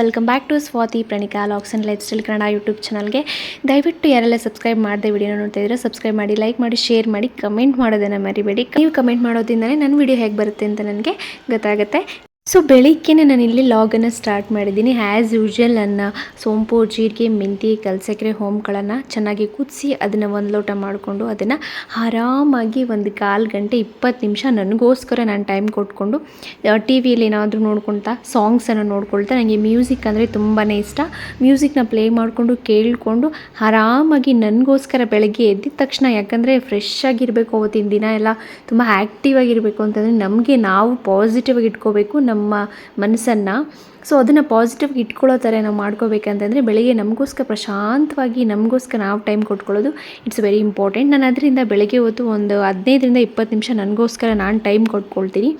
Welcome back to Swathi Pranika looks and lifestyle Kannada YouTube ಚಾನಲ್ಗೆ ದಯವಿಟ್ಟು ಯಾರೆಲ್ಲ subscribe ಮಾಡದೆ ವಿಡಿಯೋ ನೋಡ್ತಾ ಇದ್ರೆ ಸಬ್ಸ್ಕ್ರೈಬ್ ಮಾಡಿ ಲೈಕ್ ಮಾಡಿ ಶೇರ್ ಮಾಡಿ ಕಮೆಂಟ್ ಮಾಡೋದನ್ನು ಮರಿಬೇಡಿ. ನೀವು ಕಮೆಂಟ್ ಮಾಡೋದ್ರಿಂದಲೇ ನನ್ನ ವಿಡಿಯೋ ಹೇಗೆ ಬರುತ್ತೆ ಅಂತ ನನಗೆ ಗೊತ್ತಾಗುತ್ತೆ. ಸೊ ಬೆಳಿಗ್ಗೆನೇ ನಾನು ಇಲ್ಲಿ ಲಾಗನ್ನು ಸ್ಟಾರ್ಟ್ ಮಾಡಿದ್ದೀನಿ. ಆ್ಯಸ್ ಯೂಶ್ವಲ್ ನನ್ನ ಸೋಂಪು, ಜೀರಿಗೆ ಮೆಂತಿ ಕಲ್ಸಕ್ರೆ, ಹೋಮ್ಗಳನ್ನು ಚೆನ್ನಾಗಿ ಕುದಿಸಿ ಅದನ್ನು ಒಂದು ಲೋಟ ಮಾಡಿಕೊಂಡು ಅದನ್ನು ಆರಾಮಾಗಿ ಒಂದು ಕಾಲು ಗಂಟೆ ಇಪ್ಪತ್ತು ನಿಮಿಷ ನನಗೋಸ್ಕರ ನಾನು ಟೈಮ್ ಕೊಟ್ಕೊಂಡು ಟಿ ವಿಯಲ್ಲಿ ಏನಾದರೂ ನೋಡ್ಕೊಳ್ತಾ ಸಾಂಗ್ಸನ್ನು ನೋಡ್ಕೊಳ್ತಾ ನನಗೆ ಮ್ಯೂಸಿಕ್ ಅಂದರೆ ತುಂಬಾ ಇಷ್ಟ. ಮ್ಯೂಸಿಕ್ನ ಪ್ಲೇ ಮಾಡಿಕೊಂಡು, ಕೇಳಿಕೊಂಡು ಆರಾಮಾಗಿ ನನಗೋಸ್ಕರ ಬೆಳಗ್ಗೆ ಎದ್ದಿದ ತಕ್ಷಣ, ಯಾಕಂದರೆ ಫ್ರೆಶ್ ಆಗಿರಬೇಕು ಅವತ್ತಿನ ದಿನ ಎಲ್ಲ, ತುಂಬ ಆ್ಯಕ್ಟಿವ್ ಆಗಿರಬೇಕು ಅಂತಂದರೆ ನಮಗೆ ನಾವು ಪಾಸಿಟಿವ್ ಆಗಿ ಇಟ್ಕೋಬೇಕು ನಮ್ಮ ಮನಸ್ಸನ್ನು. ಸೊ ಅದನ್ನು ಪಾಸಿಟಿವ್ ಇಟ್ಕೊಳ್ಳೋ ಥರ ನಾವು ಮಾಡ್ಕೋಬೇಕಂತಂದರೆ ಬೆಳಗ್ಗೆ ನಮಗೋಸ್ಕರ ಪ್ರಶಾಂತವಾಗಿ ನಮಗೋಸ್ಕರ ನಾವು ಟೈಮ್ ಕೊಟ್ಕೊಳ್ಳೋದು ಇಟ್ಸ್ ವೆರಿ ಇಂಪಾರ್ಟೆಂಟ್ ನಾನು ಅದರಿಂದ ಬೆಳಗ್ಗೆ ಹೊತ್ತು ಒಂದು ಹದಿನೈದರಿಂದ ಇಪ್ಪತ್ತು ನಿಮಿಷ ನನಗೋಸ್ಕರ ನಾನು ಟೈಮ್ ಕೊಟ್ಕೊಳ್ತೀನಿ.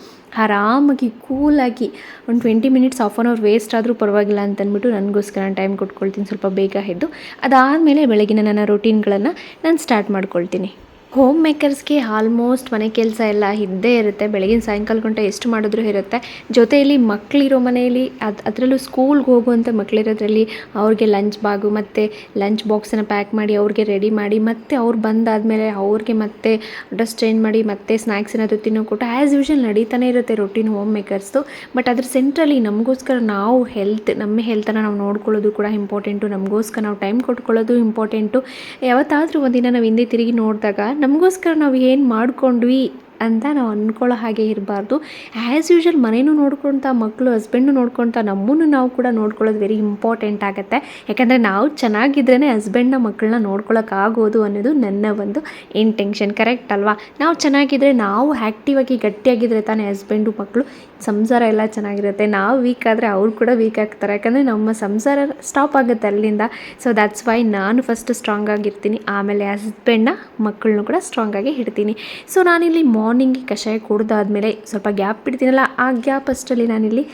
ಆರಾಮಾಗಿ ಕೂಲಾಗಿ ಒಂದು twenty minutes half an hour waste ಆದರೂ ಪರವಾಗಿಲ್ಲ ಅಂತ ಅಂದ್ಬಿಟ್ಟು ನನಗೋಸ್ಕರ ನಾನು ಟೈಮ್ ಕೊಟ್ಕೊಳ್ತೀನಿ ಸ್ವಲ್ಪ ಬೇಗ ಎದ್ದು. ಅದಾದಮೇಲೆ ಬೆಳಗಿನ ನನ್ನ ರೊಟೀನ್ಗಳನ್ನು ನಾನು ಸ್ಟಾರ್ಟ್ ಮಾಡ್ಕೊಳ್ತೀನಿ. ಹೋಮ್ ಮೇಕರ್ಸ್ಗೆ ಆಲ್ಮೋಸ್ಟ್ ಮನೆ ಕೆಲಸ ಎಲ್ಲ ಇದ್ದೇ ಇರುತ್ತೆ. ಬೆಳಗಿನ ಸಾಯಂಕಾಲ ಗಂಟೆ ಎಷ್ಟು ಮಾಡಿದ್ರೂ ಇರುತ್ತೆ. ಜೊತೆಯಲ್ಲಿ ಮಕ್ಕಳಿರೋ ಮನೆಯಲ್ಲಿ ಅದು, ಅದರಲ್ಲೂ ಸ್ಕೂಲ್ಗೆ ಹೋಗುವಂಥ ಮಕ್ಕಳಿರೋದ್ರಲ್ಲಿ ಅವ್ರಿಗೆ ಲಂಚ್ ಬಾಗು ಮತ್ತು ಲಂಚ್ ಬಾಕ್ಸನ್ನು ಪ್ಯಾಕ್ ಮಾಡಿ ಅವ್ರಿಗೆ ರೆಡಿ ಮಾಡಿ ಮತ್ತು ಅವ್ರು ಬಂದಾದಮೇಲೆ ಅವ್ರಿಗೆ ಮತ್ತೆ ಡ್ರೆಸ್ ಚೇಂಜ್ ಮಾಡಿ ಮತ್ತೆ ಸ್ನ್ಯಾಕ್ಸ್ ಏನಾದರೂ ತಿನ್ನೋ ಕೊಟ್ಟು ಆ್ಯಸ್ ಯೂಶಲ್ ನಡೀತಾನೆ ಇರುತ್ತೆ ರೊಟೀನ್ ಹೋಮ್ ಮೇಕರ್ಸ್ದು ಬಟ್ ಅದ್ರ ಸೆಂಟ್ರಲ್ಲಿ ನಮಗೋಸ್ಕರ ನಾವು ಹೆಲ್ತ್ ನಮ್ಮ ಹೆಲ್ತನ್ನು ನಾವು ನೋಡ್ಕೊಳ್ಳೋದು ಕೂಡ ಇಂಪಾರ್ಟೆಂಟು ನಮಗೋಸ್ಕರ ನಾವು ಟೈಮ್ ಕೊಟ್ಕೊಳ್ಳೋದು ಇಂಪಾರ್ಟೆಂಟು ಯಾವತ್ತಾದರೂ ಒಂದಿನ ನಾವು ಹಿಂದೆ ತಿರುಗಿ ನೋಡಿದಾಗ ನಮಗೋಸ್ಕರ ನಾವು ಏನು ಮಾಡ್ಕೊಂಡ್ವಿ ಅಂತ ನಾವು ಅಂದ್ಕೊಳ್ಳೋ ಹಾಗೆ ಇರಬಾರ್ದು. ಆ್ಯಸ್ ಯೂಶ್ವಲ್ ಮನೇನೂ ನೋಡ್ಕೊಳ್ತಾ ಮಕ್ಕಳು ಹಸ್ಬೆಂಡು ನೋಡ್ಕೊಳ್ತಾ ನಮ್ಮನ್ನು ನಾವು ಕೂಡ ನೋಡ್ಕೊಳ್ಳೋದು ವೆರಿ ಇಂಪಾರ್ಟೆಂಟ್ ಆಗುತ್ತೆ. ಯಾಕಂದರೆ ನಾವು ಚೆನ್ನಾಗಿದ್ರೇ ಹಸ್ಬೆಂಡ್ನ ಮಕ್ಕಳನ್ನ ನೋಡ್ಕೊಳ್ಳೋಕ್ಕಾಗೋದು ಅನ್ನೋದು ನನ್ನ ಒಂದು ಇಂಟೆನ್ಷನ್ ಕರೆಕ್ಟ್ ಅಲ್ವಾ? ನಾವು ಚೆನ್ನಾಗಿದ್ದರೆ ನಾವು ಆ್ಯಕ್ಟಿವಾಗಿ ಗಟ್ಟಿಯಾಗಿದ್ದರೆ ತಾನೇ ಹಸ್ಬೆಂಡು ಮಕ್ಕಳು ಸಂಸಾರ ಎಲ್ಲ ಚೆನ್ನಾಗಿರುತ್ತೆ. ನಾವು ವೀಕ್ ಆದರೆ ಅವ್ರು ಕೂಡ ವೀಕ್ ಆಗ್ತಾರೆ. ಯಾಕಂದರೆ ನಮ್ಮ ಸಂಸಾರ ಸ್ಟಾಪ್ ಆಗುತ್ತೆ ಅಲ್ಲಿಂದ. ಸೊ ದ್ಯಾಟ್ಸ್ ವೈ ನಾನು ಫಸ್ಟ್ ಸ್ಟ್ರಾಂಗ್ ಆಗಿರ್ತೀನಿ. ಆಮೇಲೆ ಹಸ್ಬೆಂಡ್ನ ಮಕ್ಕಳನ್ನೂ ಕೂಡ ಸ್ಟ್ರಾಂಗ್ ಆಗಿ ಇಡ್ತೀನಿ. ಸೊ ನಾನಿಲ್ಲಿ ಮಾರ್ನಿಂಗ್ ಕಷಾಯ ಕುಡ್ದಾದ್ಮೇಲೆ ಸ್ವಲ್ಪ ಗ್ಯಾಪ್ ಬಿಡ್ತೀನಲ್ಲ ಆ ಗ್ಯಾಪ್ ಅಷ್ಟರಲ್ಲಿ ನಾನಿಲ್ಲಿ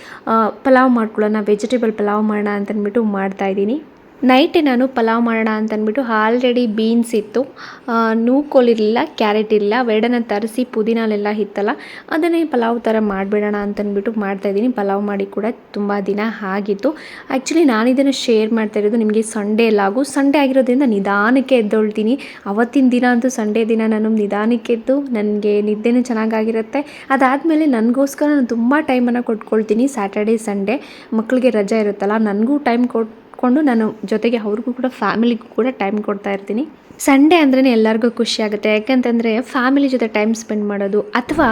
ಪಲಾವ್ ಮಾಡ್ಕೊಳ್ಳೋಣ ವೆಜಿಟೇಬಲ್ ಪಲಾವ್ ಮಾಡೋಣ ಅಂತಂದ್ಬಿಟ್ಟು ಮಾಡ್ತಾಯಿದ್ದೀನಿ ನೈಟೇ ನಾನು ಪಲಾವ್ ಮಾಡೋಣ ಅಂತಂದ್ಬಿಟ್ಟು ಆಲ್ರೆಡಿ ಬೀನ್ಸ್ ಇತ್ತು. ನೂಕೋಲಿರಲಿಲ್ಲ ಕ್ಯಾರೆಟ್ ಇಲ್ಲ. ಅವೆರಡನ್ನ ತರಿಸಿ ಪುದೀನಲ್ಲೆಲ್ಲ ಇತ್ತಲ್ಲ, ಅದನ್ನೇ ಪಲಾವ್ ಥರ ಮಾಡಿಬಿಡೋಣ ಅಂತಂದ್ಬಿಟ್ಟು ಮಾಡ್ತಾಯಿದ್ದೀನಿ ಪಲಾವ್ ಮಾಡಿ ಕೂಡ ತುಂಬ ದಿನ ಆಗಿತ್ತು. ಆ್ಯಕ್ಚುಲಿ ನಾನು ಇದನ್ನು ಶೇರ್ ಮಾಡ್ತಾ ಇರೋದು ನಿಮಗೆ ಸಂಡೇ ಲಾಗು ಸಂಡೇ ಆಗಿರೋದ್ರಿಂದ ನಿಧಾನಕ್ಕೆ ಎದ್ದೊಳ್ತೀನಿ. ಅವತ್ತಿನ ದಿನ ಅಂತೂ ಸಂಡೇ ದಿನ ನಾನು ನಿಧಾನಕ್ಕೆ ಎದ್ದು ನನಗೆ ನಿದ್ದೆನೂ ಚೆನ್ನಾಗಾಗಿರುತ್ತೆ. ಅದಾದಮೇಲೆ ನನಗೋಸ್ಕರ ನಾನು ತುಂಬ ಟೈಮನ್ನು ಕೊಟ್ಕೊಳ್ತೀನಿ. ಸ್ಯಾಟರ್ಡೇ ಸಂಡೇ ಮಕ್ಕಳಿಗೆ ರಜೆ ಇರುತ್ತಲ್ಲ, ನನಗೂ ಟೈಮ್ ಕೊಟ್ಕೊಂಡು ನಾನು ಜೊತೆಗೆ ಅವ್ರಿಗೂ ಕೂಡ ಫ್ಯಾಮಿಲಿಗೂ ಕೂಡ ಟೈಮ್ ಕೊಡ್ತಾ ಇರ್ತೀನಿ. ಸಂಡೇ ಅಂದ್ರೇ ಎಲ್ಲರಿಗೂ ಖುಷಿ ಆಗುತ್ತೆ. ಯಾಕಂತಂದರೆ ಫ್ಯಾಮಿಲಿ ಜೊತೆ ಟೈಮ್ ಸ್ಪೆಂಡ್ ಮಾಡೋದು ಅಥವಾ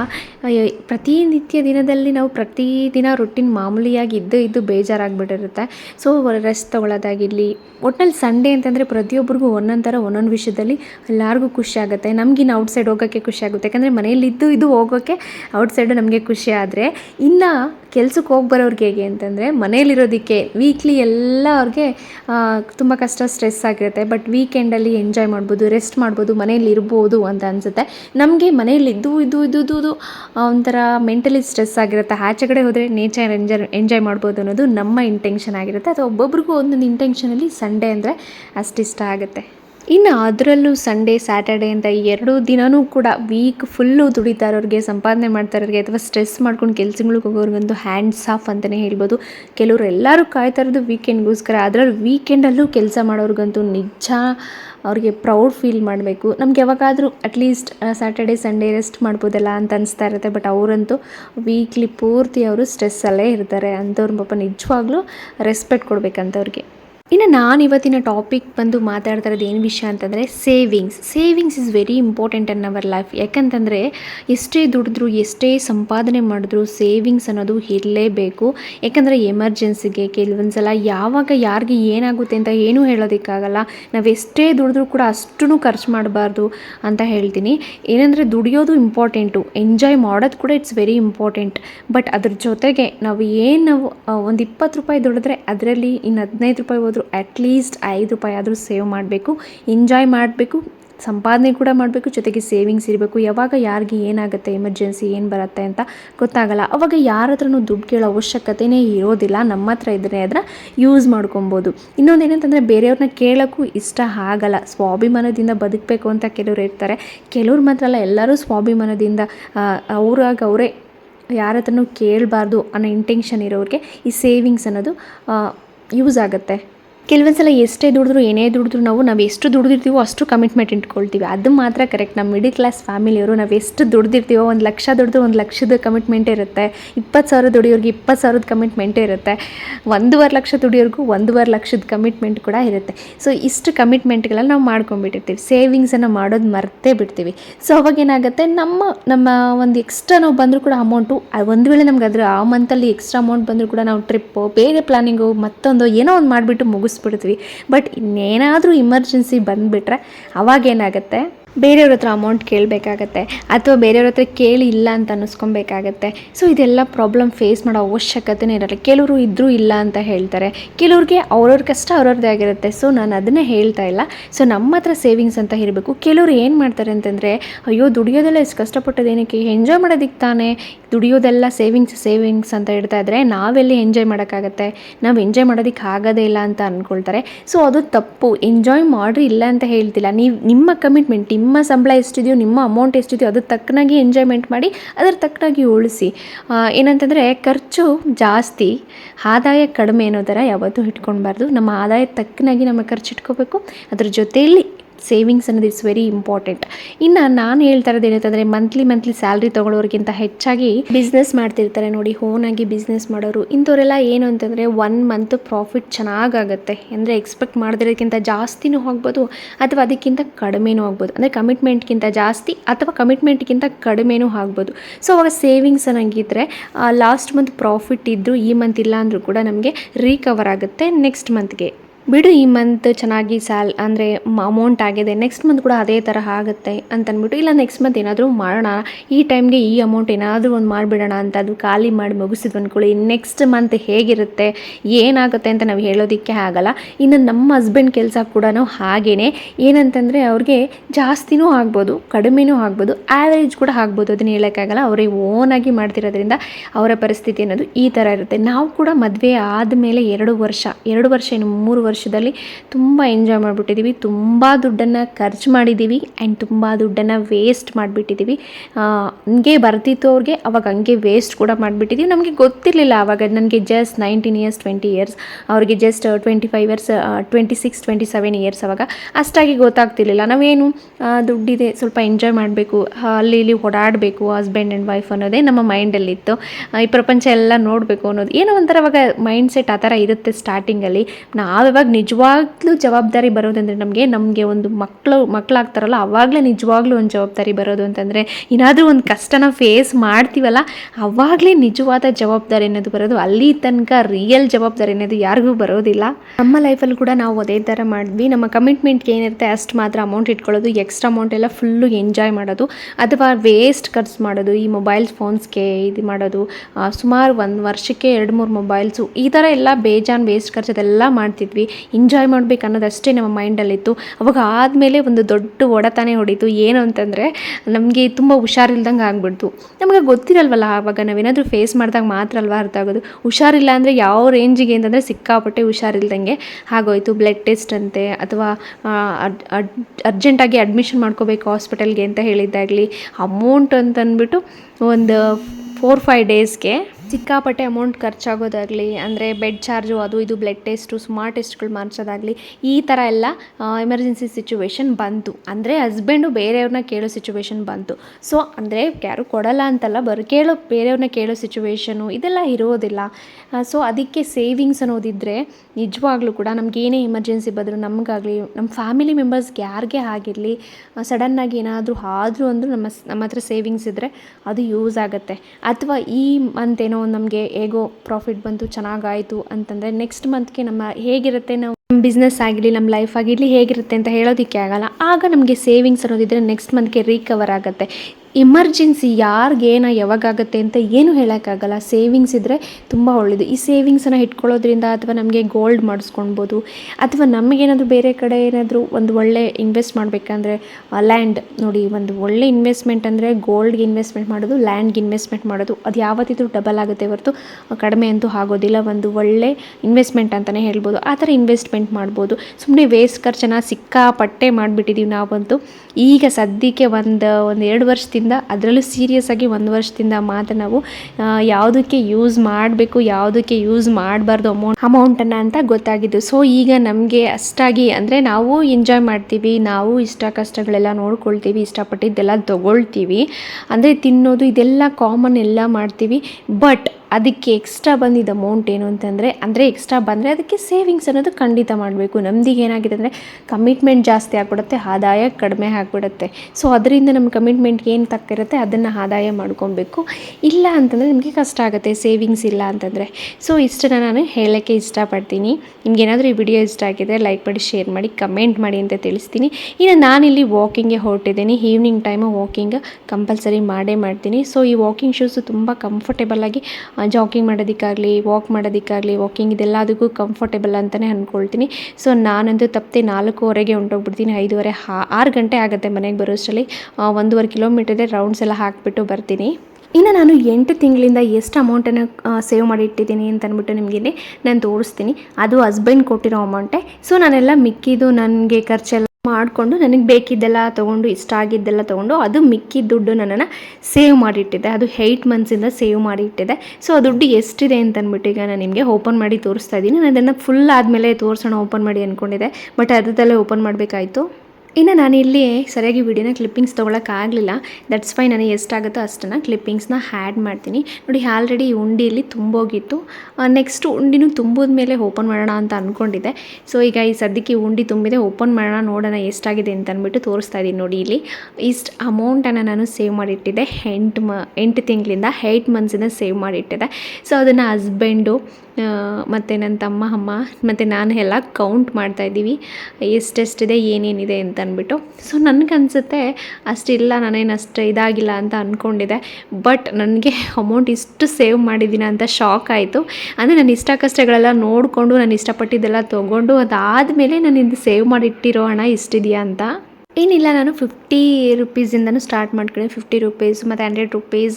ಪ್ರತಿನಿತ್ಯ ದಿನದಲ್ಲಿ ನಾವು ಪ್ರತಿದಿನ ರೊಟ್ಟಿನ ಮಾಮೂಲಿಯಾಗಿ ಇದ್ದು ಇದ್ದು ಬೇಜಾರಾಗ್ಬಿಟ್ಟಿರುತ್ತೆ. ಸೊ ರೆಸ್ಟ್ ತೊಗೊಳೋದಾಗಿರಲಿ, ಒಟ್ನಲ್ಲಿ ಸಂಡೇ ಅಂತಂದರೆ ಪ್ರತಿಯೊಬ್ಬರಿಗೂ ಒಂದೊಂದು ಥರ, ಒಂದೊಂದು ವಿಷಯದಲ್ಲಿ ಎಲ್ಲರಿಗೂ ಖುಷಿ ಆಗುತ್ತೆ. ನಮಗಿನ್ನು ಔಟ್ಸೈಡ್ ಹೋಗೋಕ್ಕೆ ಖುಷಿ ಆಗುತ್ತೆ. ಯಾಕಂದರೆ ಮನೆಯಲ್ಲಿದ್ದು ಇದು ಹೋಗೋಕ್ಕೆ ಔಟ್ಸೈಡು ನಮಗೆ ಖುಷಿ ಆದರೆ, ಇನ್ನು ಕೆಲ್ಸಕ್ಕೆ ಹೋಗಿ ಬರೋರಿಗೆ ಹೇಗೆ ಅಂತಂದರೆ ಮನೇಲಿರೋದಕ್ಕೆ ವೀಕ್ಲಿ ಎಲ್ಲ ಅವ್ರಿಗೆ ತುಂಬ ಕಷ್ಟ ಸ್ಟ್ರೆಸ್ ಆಗಿರುತ್ತೆ. ಬಟ್ ವೀಕೆಂಡಲ್ಲಿ ಎಂಜಾಯ್ ಮಾಡ್ಬೋದು ರೆಸ್ಟ್ ಮಾಡ್ಬೋದು, ಮನೆಯಲ್ಲಿ ಇರ್ಬೋದು ಅಂತ ಅನಿಸುತ್ತೆ. ನಮಗೆ ಮನೇಲಿ ಇದ್ದು ಇದು ಇದು ಇದು ಒಂಥರ ಮೆಂಟಲಿ ಸ್ಟ್ರೆಸ್ ಆಗಿರುತ್ತೆ. ಆಚೆ ಕಡೆ ಹೋದರೆ ನೇಚರ್ ಎಂಜಾಯ್ ಎಂಜಾಯ್ ಮಾಡ್ಬೋದು ಅನ್ನೋದು ನಮ್ಮ ಇಂಟೆನ್ಷನ್ ಆಗಿರುತ್ತೆ. ಅಥವಾ ಒಬ್ಬೊಬ್ರಿಗೂ ಒಂದೊಂದು ಇಂಟೆನ್ಷನಲ್ಲಿ ಸಂಡೇ ಅಂದರೆ ಅಷ್ಟಿಷ್ಟ ಆಗುತ್ತೆ. ಇನ್ನು ಅದರಲ್ಲೂ ಸಂಡೇ ಸ್ಯಾಟರ್ಡೇ ಅಂತ ಎರಡು ದಿನವೂ ಕೂಡ ವೀಕ್ ಫುಲ್ಲು ದುಡಿತಾ ಸಂಪಾದನೆ ಮಾಡ್ತಾ ಅಥವಾ ಸ್ಟ್ರೆಸ್ ಮಾಡ್ಕೊಂಡು ಕೆಲ್ಸಗಳಿಗೆ ಹೋಗೋರಿಗಂತೂ ಹ್ಯಾಂಡ್ಸ್ ಆಫ್ ಅಂತಲೇ ಹೇಳ್ಬೋದು. ಕೆಲವರು ಎಲ್ಲರೂ ಕಾಯ್ತಾ ಇರೋದು ವೀಕೆಂಡ್ಗೋಸ್ಕರ ಅದರಲ್ಲೂ ವೀಕೆಂಡಲ್ಲೂ ಕೆಲಸ ಮಾಡೋರಿಗಂತೂ ನಿಜ ಅವ್ರಿಗೆ ಪ್ರೌಡ್ ಫೀಲ್ ಮಾಡಬೇಕು. ನಮ್ಗೆ ಯಾವಾಗಾದರೂ ಅಟ್ಲೀಸ್ಟ್ ಸ್ಯಾಟರ್ಡೇ ಸಂಡೇ ರೆಸ್ಟ್ ಮಾಡ್ಬೋದಲ್ಲ ಅಂತ ಅನಿಸ್ತಾ ಇರುತ್ತೆ ಬಟ್ ಅವರಂತೂ ವೀಕ್ಲಿ ಪೂರ್ತಿ ಅವರು ಸ್ಟ್ರೆಸ್ಸಲ್ಲೇ ಇರ್ತಾರೆ. ಅಂಥವ್ರ ಪಾಪ ನಿಜವಾಗ್ಲೂ ರೆಸ್ಪೆಕ್ಟ್ ಕೊಡಬೇಕಂತವ್ರಿಗೆ. ಇನ್ನು ನಾನು ಇವತ್ತಿನ ಟಾಪಿಕ್ ಬಂದು ಮಾತಾಡ್ತಾ ಇರೋದು ಏನು ವಿಷಯ ಅಂತಂದರೆ savings savings is very important in our life ಯಾಕಂತಂದರೆ ಎಷ್ಟೇ ದುಡಿದ್ರು, ಎಷ್ಟೇ ಸಂಪಾದನೆ ಮಾಡಿದ್ರು ಸೇವಿಂಗ್ಸ್ ಅನ್ನೋದು ಇರಲೇಬೇಕು. ಯಾಕಂದರೆ ಎಮರ್ಜೆನ್ಸಿಗೆ ಕೆಲವೊಂದು ಸಲ ಯಾವಾಗ ಯಾರಿಗೆ ಏನಾಗುತ್ತೆ ಅಂತ ಏನೂ ಹೇಳೋದಕ್ಕಾಗಲ್ಲ. ನಾವು ಎಷ್ಟೇ ದುಡಿದ್ರೂ ಕೂಡ ಅಷ್ಟೂ ಖರ್ಚು ಮಾಡಬಾರ್ದು ಅಂತ ಹೇಳ್ತೀನಿ. ಏನಂದರೆ ದುಡಿಯೋದು ಇಂಪಾರ್ಟೆಂಟು ಎಂಜಾಯ್ ಮಾಡೋದು ಕೂಡ ಇಟ್ಸ್ ವೆರಿ ಇಂಪಾರ್ಟೆಂಟ್ ಬಟ್ ಅದ್ರ ಜೊತೆಗೆ ನಾವು ಏನು ನಾವು ಒಂದು ಇಪ್ಪತ್ತು ರೂಪಾಯಿ ದುಡಿದ್ರೆ ಅದರಲ್ಲಿ ಇನ್ನು ಹದಿನೈದು ರೂಪಾಯಿ ಹೋದ್ರು ಅಟ್ಲೀಸ್ಟ್ ಐದು ರೂಪಾಯಿ ಆದರೂ ಸೇವ್ ಮಾಡಬೇಕು ಎಂಜಾಯ್ ಮಾಡಬೇಕು, ಸಂಪಾದನೆ ಕೂಡ ಮಾಡಬೇಕು, ಜೊತೆಗೆ ಸೇವಿಂಗ್ಸ್ ಇರಬೇಕು. ಯಾವಾಗ ಯಾರಿಗೆ ಏನಾಗುತ್ತೆ ಎಮರ್ಜೆನ್ಸಿ ಏನು ಬರುತ್ತೆ ಅಂತ ಗೊತ್ತಾಗಲ್ಲ. ಅವಾಗ ಯಾರ ಹತ್ರನೂ ದುಡ್ಡು ಕೇಳೋ ಅವಶ್ಯಕತೆಯೇ ಇರೋದಿಲ್ಲ. ನಮ್ಮ ಹತ್ರ ಇದ್ರೆ ಅದನ್ನ ಯೂಸ್ ಮಾಡ್ಕೊಬೋದು. ಇನ್ನೊಂದು ಏನಂತಂದರೆ ಬೇರೆಯವ್ರನ್ನ ಕೇಳೋಕ್ಕೂ ಇಷ್ಟ ಆಗಲ್ಲ. ಸ್ವಾಭಿಮಾನದಿಂದ ಬದುಕಬೇಕು ಅಂತ ಕೆಲವರು ಇರ್ತಾರೆ. ಕೆಲವ್ರು ಮಾತ್ರ ಅಲ್ಲ, ಎಲ್ಲರೂ ಸ್ವಾಭಿಮಾನದಿಂದ ಅವ್ರಾಗಿ ಅವರೇ ಯಾರ ಹತ್ರನೂ ಕೇಳಬಾರ್ದು ಅನ್ನೋ ಇಂಟೆನ್ಷನ್ ಇರೋರಿಗೆ ಈ ಸೇವಿಂಗ್ಸ್ ಅನ್ನೋದು ಯೂಸ್ ಆಗುತ್ತೆ. ಕೆಲವೊಂದು ಸಲ ಎಷ್ಟೇ ದುಡಿದ್ರು, ಏನೇ ದುಡಿದ್ರು ನಾವು ನಾವು ಎಷ್ಟು ದುಡಿದಿರ್ತೀವೋ ಅಷ್ಟು ಕಮಿಟ್ಮೆಂಟ್ ಇಟ್ಕೊಳ್ತೀವಿ. ಅದು ಮಾತ್ರ ಕರೆಕ್ಟ್ ನಮ್ಮ ಮಿಡಿಲ್ ಕ್ಲಾಸ್ ಫ್ಯಾಮಿಲಿಯವರು ನಾವು ಎಷ್ಟು ದುಡ್ದಿರ್ತೀವೋ, ಒಂದು ಲಕ್ಷ ದುಡಿದ್ರು ಒಂದು ಲಕ್ಷದ ಕಮಿಟ್ಮೆಂಟ್ ಇರುತ್ತೆ. ಇಪ್ಪತ್ತು ಸಾವಿರ ದುಡಿಯೋರಿಗೆ ಇಪ್ಪತ್ತು ಸಾವಿರದ ಕಮಿಟ್ಮೆಂಟ್ ಇರುತ್ತೆ. ಒಂದೂವರೆ ಲಕ್ಷ ದುಡಿಯೋರಿಗೂ ಒಂದೂವರೆ ಲಕ್ಷದ ಕಮಿಟ್ಮೆಂಟ್ ಕೂಡ ಇರುತ್ತೆ. ಸೊ ಇಷ್ಟು ಕಮಿಟ್ಮೆಂಟ್ಗಳಲ್ಲಿ ನಾವು ಮಾಡ್ಕೊಂಡ್ಬಿಟ್ಟಿರ್ತೀವಿ. ಸೇವಿಂಗ್ಸನ್ನು ಮಾಡೋದು ಮರ್ತೇ ಬಿಡ್ತೀವಿ. ಸೊ ಅವಾಗ ಏನಾಗುತ್ತೆ? ನಮ್ಮ ನಮ್ಮ ಒಂದು ಎಕ್ಸ್ಟ್ರಾ ನಾವು ಬಂದರೂ ಕೂಡ ಅಮೌಂಟು ಒಂದು ವೇಳೆ ನಮ್ಗೆ ಅದ್ರ ಆ ಮಂತಲ್ಲಿ ಎಕ್ಸ್ಟ್ರಾ ಅಮೌಂಟ್ ಬಂದರೂ ಕೂಡ ನಾವು ಟ್ರಿಪ್ಪು ಬೇರೆ ಪ್ಲಾನಿಂಗು ಮತ್ತೊಂದು ಏನೋ ಒಂದು ಮಾಡಿಬಿಟ್ಟು ಮುಗಿಸ್ಬಿಡ್ತೀವಿ ಬಟ್ ಇನ್ನೇನಾದರೂ ಇಮರ್ಜೆನ್ಸಿ ಬಂದುಬಿಟ್ರೆ ಅವಾಗೇನಾಗುತ್ತೆ? ಬೇರೆಯವ್ರ ಹತ್ರ ಅಮೌಂಟ್ ಕೇಳಬೇಕಾಗತ್ತೆ ಅಥವಾ ಬೇರೆಯವ್ರ ಹತ್ರ ಕೇಳಿ ಇಲ್ಲ ಅಂತ ಅನ್ನಿಸ್ಕೊಬೇಕಾಗತ್ತೆ. ಸೊ ಇದೆಲ್ಲ ಪ್ರಾಬ್ಲಮ್ ಫೇಸ್ ಮಾಡೋ ಅವಶ್ಯಕತೆನೇ ಇರಲ್ಲ. ಕೆಲವರು ಇದ್ದರೂ ಇಲ್ಲ ಅಂತ ಹೇಳ್ತಾರೆ. ಕೆಲವ್ರಿಗೆ ಅವ್ರವ್ರ ಕಷ್ಟ ಅವ್ರವ್ರದ್ದೇ ಆಗಿರುತ್ತೆ. ಸೊ ನಾನು ಅದನ್ನೇ ಹೇಳ್ತಾ ಇಲ್ಲ. ಸೊ ನಮ್ಮ ಹತ್ರ ಸೇವಿಂಗ್ಸ್ ಅಂತ ಇರಬೇಕು ಕೆಲವರು ಏನು ಮಾಡ್ತಾರೆ ಅಂತಂದರೆ, ಅಯ್ಯೋ, ದುಡಿಯೋದೆಲ್ಲ ಎಷ್ಟು ಕಷ್ಟಪಟ್ಟದೇನಕ್ಕೆ ಎಂಜಾಯ್ ಮಾಡೋದಿಕ್ಕೆ ತಾನೇ? ದುಡಿಯೋದೆಲ್ಲ ಸೇವಿಂಗ್ಸ್ ಸೇವಿಂಗ್ಸ್ ಅಂತ ಇಡ್ತಾ ಇದ್ದರೆ ನಾವೆಲ್ಲಿ ಎಂಜಾಯ್ ಮಾಡೋಕ್ಕಾಗತ್ತೆ? ನಾವು ಎಂಜಾಯ್ ಮಾಡೋದಕ್ಕೆ ಆಗೋದೇ ಇಲ್ಲ ಅಂತ ಅಂದ್ಕೊಳ್ತಾರೆ ಸೊ ಅದು ತಪ್ಪು. ಎಂಜಾಯ್ ಮಾಡ್ರಿ ಇಲ್ಲ ಅಂತ ಹೇಳ್ತಿಲ್ಲ. ನೀವು, ನಿಮ್ಮ ಕಮಿಟ್ಮೆಂಟ್ ನಿಮ್ಮ ಸಂಬಳ ಎಷ್ಟಿದೆಯೋ, ನಿಮ್ಮ ಅಮೌಂಟ್ ಎಷ್ಟಿದೆಯೋ ಅದ್ರ ತಕ್ಕನಾಗಿ ಎಂಜಾಯ್ಮೆಂಟ್ ಮಾಡಿ, ಅದ್ರ ತಕ್ಕನಾಗಿ ಉಳಿಸಿ. ಏನಂತಂದರೆ ಖರ್ಚು ಜಾಸ್ತಿ, ಆದಾಯ ಕಡಿಮೆ ಅನ್ನೋ ಥರ ಯಾವತ್ತೂ ಇಟ್ಕೊಳ್ಬಾರ್ದು. ನಮ್ಮ ಆದಾಯ ತಕ್ಕನಾಗಿ ನಮ್ಮ ಖರ್ಚು ಇಟ್ಕೋಬೇಕು. ಅದ್ರ ಜೊತೆಯಲ್ಲಿ ಸೇವಿಂಗ್ಸ್ ಅನ್ನೋದು ಇಟ್ಸ್ ವೆರಿ ಇಂಪಾರ್ಟೆಂಟ್ ಇನ್ನು ನಾನು ಹೇಳ್ತಾ ಇರೋದು ಏನಂತಂದರೆ ಮಂತ್ಲಿ ಮಂತ್ಲಿ ಸ್ಯಾಲ್ರಿ ತೊಗೊಳ್ಳೋರಿಗಿಂತ ಹೆಚ್ಚಾಗಿ ಬಿಸ್ನೆಸ್ ಮಾಡ್ತಿರ್ತಾರೆ ನೋಡಿ ಓನಾಗಿ ಬಿಸ್ನೆಸ್ ಮಾಡೋರು. ಇಂಥವರೆಲ್ಲ ಏನು ಅಂತಂದರೆ ಒನ್ ಮಂತ್ ಪ್ರಾಫಿಟ್ ಚೆನ್ನಾಗಾಗುತ್ತೆ. ಅಂದರೆ ಎಕ್ಸ್ಪೆಕ್ಟ್ ಮಾಡಿದಿರೋದಕ್ಕಿಂತ ಜಾಸ್ತಿನೂ ಹೋಗ್ಬೋದು ಅಥವಾ ಅದಕ್ಕಿಂತ ಕಡಿಮೆನೂ ಆಗ್ಬೋದು. ಅಂದರೆ ಕಮಿಟ್ಮೆಂಟ್ಗಿಂತ ಜಾಸ್ತಿ, ಅಥವಾ ಕಮಿಟ್ಮೆಂಟ್ಗಿಂತ ಕಡಿಮೆನೂ ಆಗ್ಬೋದು. ಸೊ ಅವಾಗ ಸೇವಿಂಗ್ಸ್ ಅನ್ನಂಗಿದ್ರೆ ಲಾಸ್ಟ್ ಮಂತ್ ಪ್ರಾಫಿಟ್ ಇದ್ದರೂ ಈ ಮಂತ್ ಇಲ್ಲ ಅಂದರೂ ಕೂಡ ನಮಗೆ ರೀಕವರ್ ಆಗುತ್ತೆ ನೆಕ್ಸ್ಟ್ ಮಂತ್ಗೆ ಬಿಡು ಈ ಮಂತ್ ಚೆನ್ನಾಗಿ ಸ್ಯಾಲ್ ಅಂದರೆ ಅಮೌಂಟ್ ಆಗಿದೆ ನೆಕ್ಸ್ಟ್ ಮಂತ್ ಕೂಡ ಅದೇ ಥರ ಆಗುತ್ತೆ ಅಂತ ಅಂದ್ಬಿಟ್ಟು, ಇಲ್ಲ ನೆಕ್ಸ್ಟ್ ಮಂತ್ ಏನಾದರೂ ಮಾಡೋಣ, ಈ ಟೈಮ್ಗೆ ಈ ಅಮೌಂಟ್ ಏನಾದರೂ ಒಂದು ಮಾಡಿಬಿಡೋಣ ಅಂತ ಅದು ಖಾಲಿ ಮಾಡಿ ಮುಗಿಸಿದ್ವಿ ಅಂದ್ಕೊಳ್ಳಿ ನೆಕ್ಸ್ಟ್ ಮಂತ್ ಹೇಗಿರುತ್ತೆ, ಏನಾಗುತ್ತೆ ಅಂತ ನಾವು ಹೇಳೋದಕ್ಕೆ ಆಗಲ್ಲ. ಇನ್ನು ನಮ್ಮ ಹಸ್ಬೆಂಡ್ ಕೆಲಸ ಕೂಡ ಹಾಗೇ ಏನಂತಂದರೆ ಅವ್ರಿಗೆ ಜಾಸ್ತಿನೂ ಆಗ್ಬೋದು, ಕಡಿಮೆನೂ ಆಗ್ಬೋದು ಆ್ಯಾವ್ರೇಜ್ ಕೂಡ ಆಗ್ಬೋದು, ಅದನ್ನು ಹೇಳೋಕ್ಕಾಗಲ್ಲ, ಅವರೇ ಓನಾಗಿ ಮಾಡ್ತಿರೋದ್ರಿಂದ ಅವರ ಪರಿಸ್ಥಿತಿ ಅನ್ನೋದು ಈ ಥರ ಇರುತ್ತೆ. ನಾವು ಕೂಡ ಮದುವೆ ಆದಮೇಲೆ ಎರಡು ವರ್ಷ ಎರಡು ವರ್ಷ ಏನು ಮೂರು ವರ್ಷದಲ್ಲಿ ತುಂಬ ಎಂಜಾಯ್ ಮಾಡಿಬಿಟ್ಟಿದ್ದೀವಿ ತುಂಬ ದುಡ್ಡನ್ನು ಖರ್ಚು ಮಾಡಿದ್ದೀವಿ ಆ್ಯಂಡ್ ತುಂಬ ದುಡ್ಡನ್ನು ವೇಸ್ಟ್ ಮಾಡಿಬಿಟ್ಟಿದ್ದೀವಿ ಹಂಗೆ ಬರ್ತಿತ್ತು ಅವ್ರಿಗೆ, ಅವಾಗ ಹಂಗೆ ವೇಸ್ಟ್ ಕೂಡ ಮಾಡಿಬಿಟ್ಟಿದ್ದೀವಿ ನಮಗೆ ಗೊತ್ತಿರಲಿಲ್ಲ ಆವಾಗ ನನಗೆ just nineteen years twenty years ಅವ್ರಿಗೆ just twenty five years twenty six twenty seven years ಅವಾಗ ಅಷ್ಟಾಗಿ ಗೊತ್ತಾಗ್ತಿರ್ಲಿಲ್ಲ. ನಾವೇನು ದುಡ್ಡಿದೆ, ಸ್ವಲ್ಪ ಎಂಜಾಯ್ ಮಾಡಬೇಕು ಅಲ್ಲಿ ಇಲ್ಲಿ ಓಡಾಡಬೇಕು ಹಸ್ಬೆಂಡ್ ಆ್ಯಂಡ್ ವೈಫ್ ಅನ್ನೋದೇ ನಮ್ಮ ಮೈಂಡಲ್ಲಿತ್ತು. ಈ ಪ್ರಪಂಚ ಎಲ್ಲ ನೋಡಬೇಕು ಅನ್ನೋದು. ಏನೋ ಒಂಥರ ಅವಾಗ ಮೈಂಡ್ ಸೆಟ್ ಆ ಥರ ಇರುತ್ತೆ ಸ್ಟಾರ್ಟಿಂಗಲ್ಲಿ ನಾವಿವಾಗ ನಿಜವಾಗ್ಲೂ ಜವಾಬ್ದಾರಿ ಬರೋದಂದರೆ ನಮಗೆ ನಮಗೆ ಒಂದು ಮಕ್ಕಳು ಮಕ್ಕಳಾಗ್ತಾರಲ್ಲ ಅವಾಗಲೇ ನಿಜವಾಗ್ಲೂ ಒಂದು ಜವಾಬ್ದಾರಿ ಬರೋದು ಅಂತಂದರೆ ಏನಾದರೂ ಒಂದು ಕಷ್ಟನ ಫೇಸ್ ಮಾಡ್ತೀವಲ್ಲ, ಅವಾಗಲೇ ನಿಜವಾದ ಜವಾಬ್ದಾರಿ ಅನ್ನೋದು ಬರೋದು. ಅಲ್ಲಿ ತನಕ ರಿಯಲ್ ಜವಾಬ್ದಾರಿ ಅನ್ನೋದು ಯಾರಿಗೂ ಬರೋದಿಲ್ಲ. ನಮ್ಮ ಲೈಫಲ್ಲಿ ಕೂಡ ನಾವು ಅದೇ ಥರ ಮಾಡಿದ್ವಿ. ನಮ್ಮ ಕಮಿಟ್ಮೆಂಟ್ಗೆ ಏನಿರುತ್ತೆ, ಅಷ್ಟು ಮಾತ್ರ ಅಮೌಂಟ್ ಇಟ್ಕೊಳ್ಳೋದು ಎಕ್ಸ್ಟ್ರಾ ಅಮೌಂಟ್ ಎಲ್ಲ ಫುಲ್ಲು ಎಂಜಾಯ್ ಮಾಡೋದು. ಅಥವಾ ವೇಸ್ಟ್ ಖರ್ಚು ಮಾಡೋದು, ಈ ಮೊಬೈಲ್ ಫೋನ್ಸ್ಗೆ ಇದು ಮಾಡೋದು ಸುಮಾರು ಒಂದು ವರ್ಷಕ್ಕೆ ಎರಡು ಮೂರು ಮೊಬೈಲ್ಸು ಈ ಥರ ಎಲ್ಲ ಬೇಜಾನ್ ವೇಸ್ಟ್ ಖರ್ಚು ಅದೆಲ್ಲ ಮಾಡ್ತಿದ್ವಿ. ಎಂಜಾಯ್ ಮಾಡ್ಬೇಕು ಅನ್ನೋದಷ್ಟೇ ನಮ್ಮ ಮೈಂಡಲ್ಲಿತ್ತು ಅವಾಗ ಆದಮೇಲೆ ಒಂದು ದೊಡ್ಡ ಒಡತಾನೆ ಹೊಡೀತು. ಏನು ಅಂತಂದರೆ, ನಮಗೆ ತುಂಬ ಹುಷಾರಿಲ್ದಂಗೆ ಆಗ್ಬಿಡ್ತು. ನಮಗೆ ಗೊತ್ತಿರಲ್ವಲ್ಲ ಆವಾಗ ನಾವೇನಾದರೂ ಫೇಸ್ ಮಾಡಿದಾಗ ಮಾತ್ರ ಅಲ್ವಾ ಅರ್ಥ ಆಗೋದು. ಹುಷಾರಿಲ್ಲ ಅಂದರೆ ಯಾವ ರೇಂಜಿಗೆ ಅಂತಂದರೆ ಸಿಕ್ಕಾಪಟ್ಟೆ ಹುಷಾರಿಲ್ದಂಗೆ ಆಗೋಯ್ತು. ಬ್ಲಡ್ ಟೆಸ್ಟ್ ಅಂತೆ, ಅಥವಾ ಅರ್ಜೆಂಟಾಗಿ ಅಡ್ಮಿಷನ್ ಮಾಡ್ಕೋಬೇಕು ಹಾಸ್ಪಿಟಲ್ಗೆ ಅಂತ ಹೇಳಿದ್ದಾಗಲಿ ಅಮೌಂಟ್ ಅಂತಂದ್ಬಿಟ್ಟು ಒಂದು ಫೋರ್ ಫೈವ್ ಡೇಸ್ಗೆ ಸಿಕ್ಕಾಪಟ್ಟೆ ಅಮೌಂಟ್ ಖರ್ಚಾಗೋದಾಗಲಿ, ಅಂದರೆ ಬೆಡ್ ಚಾರ್ಜು ಅದು ಇದು ಬ್ಲಡ್ ಟೆಸ್ಟು ಸ್ಮಾರ್ಟ್ ಟೆಸ್ಟ್ಗಳು ಮಾಡಿಸೋದಾಗಲಿ, ಈ ಥರ ಎಲ್ಲ ಎಮರ್ಜೆನ್ಸಿ ಸಿಚುವೇಶನ್ ಬಂತು. ಅಂದರೆ ಹಸ್ಬೆಂಡು ಬೇರೆಯವ್ರನ್ನ ಕೇಳೋ ಸಿಚುವೇಶನ್ ಬಂತು. ಸೊ ಅಂದರೆ ಯಾರು ಕೊಡಲ್ಲ ಅಂತಲ್ಲ, ಬರೋ, ಕೇಳೋ ಬೇರೆಯವ್ರನ್ನ ಕೇಳೋ ಸಿಚುವೇಶನು ಇದೆಲ್ಲ ಇರೋದಿಲ್ಲ. ಸೊ ಅದಕ್ಕೆ ಸೇವಿಂಗ್ಸ್ ಅನ್ನೋದಿದ್ದರೆ ನಿಜವಾಗ್ಲೂ ಕೂಡ ನಮಗೇನೇ ಎಮರ್ಜೆನ್ಸಿ ಬಂದರೂ ನಮಗಾಗಲಿ ನಮ್ಮ ಫ್ಯಾಮಿಲಿ ಮೆಂಬರ್ಸ್ಗೆ ಯಾರಿಗೆ ಆಗಿರಲಿ ಸಡನ್ನಾಗಿ ಏನಾದರೂ ಆದರೂ ಅಂದರೂ ನಮ್ಮ ನಮ್ಮ ಹತ್ರ ಸೇವಿಂಗ್ಸ್ ಇದ್ದರೆ ಅದು ಯೂಸ್ ಆಗುತ್ತೆ. ಅಥವಾ ಈ ಮಂತ್ ನಮಗೆ ಹೇಗೋ ಪ್ರಾಫಿಟ್ ಬಂತು ಚೆನ್ನಾಗಾಯಿತು ಅಂತಂದರೆ ನೆಕ್ಸ್ಟ್ ಮಂತ್ಗೆ ನಮ್ಮ ಹೇಗಿರುತ್ತೆ ನಾವು ನಮ್ಮ ಬಿಸ್ನೆಸ್ ಆಗಿರಲಿ, ನಮ್ಮ ಲೈಫ್ ಆಗಿರಲಿ ಹೇಗಿರುತ್ತೆ ಅಂತ ಹೇಳೋದಕ್ಕೆ ಆಗಲ್ಲ. ಆಗ ನಮಗೆ ಸೇವಿಂಗ್ಸ್ ಅನ್ನೋದಿದ್ರೆ ನೆಕ್ಸ್ಟ್ ಮಂತ್ಗೆ ರೀಕವರ್ ಆಗುತ್ತೆ. ಎಮರ್ಜೆನ್ಸಿ ಯಾರಿಗೇನ ಯಾವಾಗಾಗುತ್ತೆ ಅಂತ ಏನು ಹೇಳೋಕ್ಕಾಗಲ್ಲ. ಸೇವಿಂಗ್ಸ್ ಇದ್ದರೆ ತುಂಬ ಒಳ್ಳೆಯದು ಈ ಸೇವಿಂಗ್ಸನ್ನು ಇಟ್ಕೊಳ್ಳೋದ್ರಿಂದ ಅಥವಾ ನಮಗೆ ಗೋಲ್ಡ್ ಮಾಡಿಸ್ಕೊಳ್ಬೋದು, ಅಥವಾ ನಮಗೇನಾದರೂ ಬೇರೆ ಕಡೆ ಏನಾದರೂ ಒಂದು ಒಳ್ಳೆ ಇನ್ವೆಸ್ಟ್ ಮಾಡಬೇಕಂದ್ರೆ ಲ್ಯಾಂಡ್ ನೋಡಿ, ಒಂದು ಒಳ್ಳೆ ಇನ್ವೆಸ್ಟ್ಮೆಂಟ್ ಅಂದರೆ ಗೋಲ್ಡ್ಗೆ ಇನ್ವೆಸ್ಟ್ಮೆಂಟ್ ಮಾಡೋದು ಲ್ಯಾಂಡ್ಗೆ ಇನ್ವೆಸ್ಟ್ಮೆಂಟ್ ಮಾಡೋದು. ಅದು ಯಾವತ್ತಿದ್ರೂ ಡಬಲ್ ಆಗುತ್ತೆ ಹೊರತು, ಕಡಿಮೆ ಅಂತೂ ಆಗೋದಿಲ್ಲ. ಒಂದು ಒಳ್ಳೆ ಇನ್ವೆಸ್ಟ್ಮೆಂಟ್ ಅಂತಲೇ ಹೇಳ್ಬೋದು. ಆ ಥರ ಇನ್ವೆಸ್ಟ್ಮೆಂಟ್ ಮಾಡ್ಬೋದು. ಸುಮ್ಮನೆ ವೇಸ್ಟ್ ಖರ್ಚನ್ನ ಸಿಕ್ಕಾಪಟ್ಟೆ ಮಾಡಿಬಿಟ್ಟಿದ್ದೀವಿ ನಾವಂತೂ. ಈಗ ಸದ್ಯಕ್ಕೆ ಒಂದು ಒಂದು ಎರಡು ವರ್ಷದಿಂದ, ಅದರಲ್ಲೂ ಸೀರಿಯಸ್ ಆಗಿ ಒಂದು ವರ್ಷದಿಂದ ಮಾತ್ರ ನಾವು ಯಾವುದಕ್ಕೆ ಯೂಸ್ ಮಾಡಬೇಕು, ಯಾವುದಕ್ಕೆ ಯೂಸ್ ಮಾಡಬಾರ್ದು ಅಮೌಂಟ್ ಅಮೌಂಟನ್ನು ಅಂತ ಗೊತ್ತಾಗಿದ್ದು. ಸೊ ಈಗ ನಮಗೆ ಅಷ್ಟಾಗಿ ಅಂದರೆ ನಾವು ಎಂಜಾಯ್ ಮಾಡ್ತೀವಿ, ನಾವು ಇಷ್ಟ ಕಷ್ಟಗಳೆಲ್ಲ ನೋಡ್ಕೊಳ್ತೀವಿ, ಇಷ್ಟಪಟ್ಟಿದ್ದೆಲ್ಲ ತೊಗೊಳ್ತೀವಿ. ಅಂದರೆ ತಿನ್ನೋದು ಇದೆಲ್ಲ ಕಾಮನ್ ಎಲ್ಲ ಮಾಡ್ತೀವಿ. ಬಟ್ ಅದಕ್ಕೆ ಎಕ್ಸ್ಟ್ರಾ ಬಂದಿದ್ದ ಅಮೌಂಟ್ ಏನು ಅಂತಂದರೆ, ಅಂದರೆ ಎಕ್ಸ್ಟ್ರಾ ಬಂದರೆ ಅದಕ್ಕೆ ಸೇವಿಂಗ್ಸ್ ಅನ್ನೋದು ಖಂಡಿತ ಮಾಡಬೇಕು. ನಮ್ದಿಗೆ ಏನಾಗಿದೆ ಅಂದರೆ ಕಮಿಟ್ಮೆಂಟ್ ಜಾಸ್ತಿ ಆಗ್ಬಿಡುತ್ತೆ, ಆದಾಯ ಕಡಿಮೆ ಆಗಿಬಿಡುತ್ತೆ. ಸೊ ಅದರಿಂದ ನಮ್ಮ ಕಮಿಟ್ಮೆಂಟ್ಗೆ ಏನು ತಕ್ಕಿರುತ್ತೆ ಅದನ್ನು ಆದಾಯ ಮಾಡ್ಕೊಬೇಕು. ಇಲ್ಲ ಅಂತಂದರೆ ನಿಮಗೆ ಕಷ್ಟ ಆಗುತ್ತೆ ಸೇವಿಂಗ್ಸ್ ಇಲ್ಲ ಅಂತಂದರೆ. ಸೊ ಇಷ್ಟನ್ನು ನಾನು ಹೇಳೋಕ್ಕೆ ಇಷ್ಟಪಡ್ತೀನಿ. ನಿಮ್ಗೇನಾದರೂ ಈ ವಿಡಿಯೋ ಇಷ್ಟ ಆಗಿದೆ ಲೈಕ್ ಮಾಡಿ ಶೇರ್ ಮಾಡಿ ಕಮೆಂಟ್ ಮಾಡಿ ಅಂತ ತಿಳಿಸ್ತೀನಿ. ಇನ್ನು ನಾನಿಲ್ಲಿ ವಾಕಿಂಗ್ಗೆ ಹೊರಟಿದ್ದೀನಿ. ಈವ್ನಿಂಗ್ ಟೈಮು ವಾಕಿಂಗ್ ಕಂಪಲ್ಸರಿ ಮಾಡೇ ಮಾಡ್ತೀನಿ. ಸೊ ಈ ವಾಕಿಂಗ್ ಶೂಸು ತುಂಬ ಕಂಫರ್ಟೇಬಲ್ ಆಗಿ ಜಾಗಿಂಗ್ ಮಾಡೋದಕ್ಕಾಗಲಿ ವಾಕ್ ಮಾಡೋದಕ್ಕಾಗಲಿ ವಾಕಿಂಗ್ ಇದೆಲ್ಲದಕ್ಕೂ ಕಂಫರ್ಟೇಬಲ್ ಅಂತಲೇ ಅಂದ್ಕೊಳ್ತೀನಿ ಸೊ ನಾನಂತೂ ತಪ್ಪದೆ. ನಾಲ್ಕೂವರೆಗೆ ಹೊಂಟೋಗ್ಬಿಡ್ತೀನಿ. ಐದುವರೆ, ಹಾ, ಆರು ಗಂಟೆ ಆಗುತ್ತೆ ಮನೆಗೆ ಬರೋಷ್ಟರಲ್ಲಿ. ಒಂದೂವರೆ ಕಿಲೋಮೀಟರ್ ರೌಂಡ್ಸ್ ಎಲ್ಲ ಹಾಕಿಬಿಟ್ಟು ಬರ್ತೀನಿ. ಇನ್ನು ನಾನು ಎಂಟು ತಿಂಗಳಿಂದ ಎಷ್ಟು ಅಮೌಂಟನ್ನು ಸೇವ್ ಮಾಡಿ ಇಟ್ಟಿದ್ದೀನಿ ಅಂತ ಅಂದ್ಬಿಟ್ಟು ನಿಮಗೆ ನಾನು ತೋರಿಸ್ತೀನಿ. ಅದು ಹಸ್ಬೆಂಡ್ ಕೊಟ್ಟಿರೋ ಅಮೌಂಟೇ ಸೊ ನಾನೆಲ್ಲ ಮಿಕ್ಕಿದ್ದು, ನನಗೆ ಖರ್ಚೆಲ್ಲ ಮಾಡಿಕೊಂಡು ನನಗೆ ಬೇಕಿದ್ದೆಲ್ಲ ತೊಗೊಂಡು, ಇಷ್ಟ ಆಗಿದ್ದೆಲ್ಲ ತೊಗೊಂಡು ಅದು ಮಿಕ್ಕಿದ ದುಡ್ಡು ನನ್ನನ್ನು ಸೇವ್ ಮಾಡಿಟ್ಟಿದ್ದೆ ಅದು ಏಯ್ಟ್ ಮಂತ್ಸಿಂದ ಸೇವ್ ಮಾಡಿ ಇಟ್ಟಿದ್ದೆ ಸೊ ಆ ದುಡ್ಡು ಎಷ್ಟಿದೆ ಅಂತ ಅಂದ್ಬಿಟ್ಟು ಈಗ ನಾನು ನಿಮಗೆ ಓಪನ್ ಮಾಡಿ ತೋರಿಸ್ತಾ ಇದ್ದೀನಿ. ನಾನು ಅದನ್ನು ಫುಲ್ ಆದಮೇಲೆ ತೋರಿಸೋಣ ಓಪನ್ ಮಾಡಿ ಅಂದ್ಕೊಂಡಿದ್ದೆ ಬಟ್ ಅರ್ಧದಲ್ಲೇ ಓಪನ್ ಮಾಡಬೇಕಾಯಿತು? ಇನ್ನು ನಾನು ಇಲ್ಲಿ ಸರಿಯಾಗಿ ವಿಡಿಯೋನ ಕ್ಲಿಪ್ಪಿಂಗ್ಸ್ ತೊಗೊಳಕ್ಕಾಗಲಿಲ್ಲ. ದಟ್ಸ್ ಫೈ ನನಗೆ ಎಷ್ಟಾಗುತ್ತೋ ಅಷ್ಟನ್ನು ಕ್ಲಿಪ್ಪಿಂಗ್ಸ್ನ ಹ್ಯಾಡ್ ಮಾಡ್ತೀನಿ. ನೋಡಿ ಆಲ್ರೆಡಿ ಉಂಡಿಯಲ್ಲಿ ತುಂಬೋಗಿತ್ತು. ನೆಕ್ಸ್ಟ್ ಉಂಡಿನೂ ತುಂಬಿದ ಮೇಲೆ ಓಪನ್ ಮಾಡೋಣ ಅಂತ ಅಂದ್ಕೊಂಡಿದ್ದೆ ಸೊ ಈಗ ಈ ಸದ್ಯಕ್ಕೆ ಈ ಉಂಡಿ ತುಂಬಿದೆ ಓಪನ್ ಮಾಡೋಣ, ನೋಡೋಣ ಎಷ್ಟಾಗಿದೆ ಅಂತ ಅಂದ್ಬಿಟ್ಟು ತೋರಿಸ್ತಾ ಇದ್ದೀನಿ ನೋಡಿ ಇಲ್ಲಿ. ಇಷ್ಟು ಅಮೌಂಟನ್ನು ನಾನು ಸೇವ್ ಮಾಡಿಟ್ಟಿದ್ದೆ. ಎಂಟು ಮ, ಎಂಟು ತಿಂಗಳಿಂದ ಏಯ್ಟ್ ಮಂತ್ಸಿಂದ ಸೇವ್ ಮಾಡಿಟ್ಟಿದ್ದೆ. ಸೊ ಅದನ್ನು ಹಸ್ಬೆಂಡು ಮತ್ತು ನನ್ನ ತಮ್ಮ ಅಮ್ಮ ಮತ್ತು ನಾನು ಎಲ್ಲ ಕೌಂಟ್ ಮಾಡ್ತಾಯಿದ್ದೀವಿ ಎಷ್ಟೆಷ್ಟಿದೆ, ಏನೇನಿದೆ ಅಂತ ಅಂದ್ಬಿಟ್ಟು. ಸೊ ನನಗನ್ಸುತ್ತೆ, ಅಷ್ಟಿಲ್ಲ, ನಾನೇನು ಅಷ್ಟು ಇದಾಗಿಲ್ಲ ಅಂತ ಅಂದ್ಕೊಂಡಿದ್ದೆ ಬಟ್ ನನಗೆ ಅಮೌಂಟ್ ಇಷ್ಟು ಸೇವ್ ಮಾಡಿದ್ದೀನಿ ಅಂತ ಶಾಕ್ ಆಯಿತು. ಅಂದರೆ ನನ್ನ ಇಷ್ಟ ಕಷ್ಟಗಳೆಲ್ಲ ನೋಡಿಕೊಂಡು, ನಾನು ಇಷ್ಟಪಟ್ಟಿದ್ದೆಲ್ಲ ತೊಗೊಂಡು ಅದಾದಮೇಲೆ ನಾನು ಇದು ಸೇವ್ ಮಾಡಿಟ್ಟಿರೋ ಹಣ ಇಷ್ಟಿದೆಯಾ ಅಂತ. ಏನಿಲ್ಲ, ನಾನು ಫಿಫ್ಟಿ ರುಪೀಸಿಂದನೂ ಸ್ಟಾರ್ಟ್ ಮಾಡ್ಕೊಂಡೆ. ಫಿಫ್ಟಿ ರುಪೀಸ್ ಮತ್ತು hundred rupees